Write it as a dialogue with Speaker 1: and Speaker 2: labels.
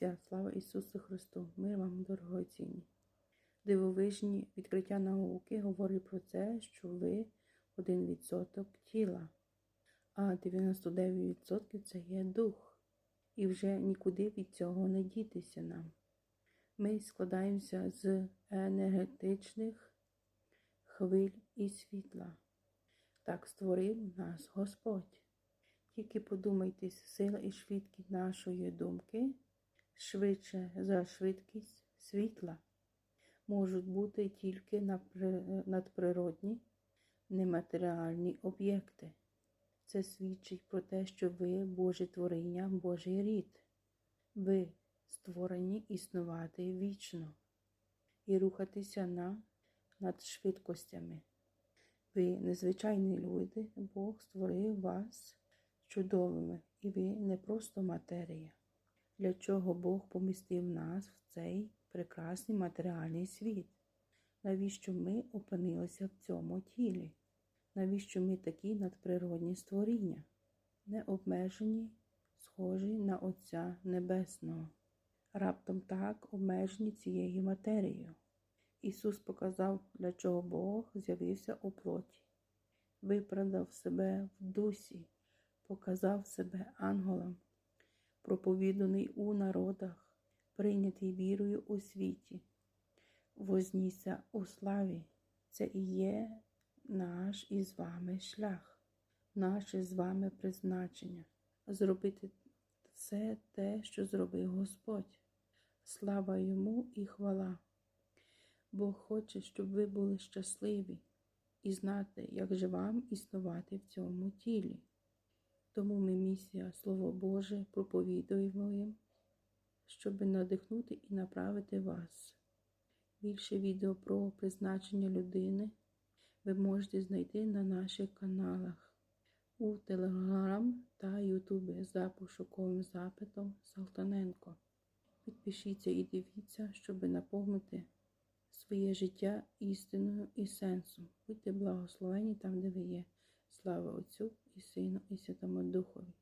Speaker 1: Алілуя! Слава Ісусу Христу! Мир вам, дорогоцінні! Дивовижні відкриття науки говорять про це, що ви 1% тіла, а 99% це є дух. І вже нікуди від цього не дітися нам. Ми складаємося з енергетичних хвиль і світла. Так створив нас Господь. Тільки подумайте, сила і швидкість нашої думки швидше за швидкість світла можуть бути тільки надприродні, нематеріальні об'єкти. Це свідчить про те, що ви Боже творіння, Божий рід. Ви створені існувати вічно і рухатися на, над швидкостями. Ви незвичайні люди, Бог створив вас чудовими, і ви не просто матерія. Для чого Бог помістив нас в цей прекрасний матеріальний світ? Навіщо ми опинилися в цьому тілі? Навіщо ми такі надприродні створіння, не обмежені, схожі на Отця Небесного, раптом так обмежені цією матерією? Ісус показав, для чого Бог з'явився у плоті, виправдав себе в дусі, показав себе ангелам, проповіданий у народах, прийнятий вірою у світі, вознісся у славі. Це і є наш із вами шлях, наше з вами призначення зробити все те, що зробив Господь. Слава йому і хвала. Бог хоче, щоб ви були щасливі і знати, як же вам існувати в цьому тілі. Тому ми місія Слово Боже проповідуємо їм, щоб надихнути і направити вас. Більше відео про призначення людини ви можете знайти на наших каналах у Телеграм та Ютубі за пошуковим запитом Салтаненко. Підпишіться і дивіться, щоб наповнити своє життя істиною і сенсом. Будьте благословені там, де ви є. Слава Отцю і Сину, і Святому Духові.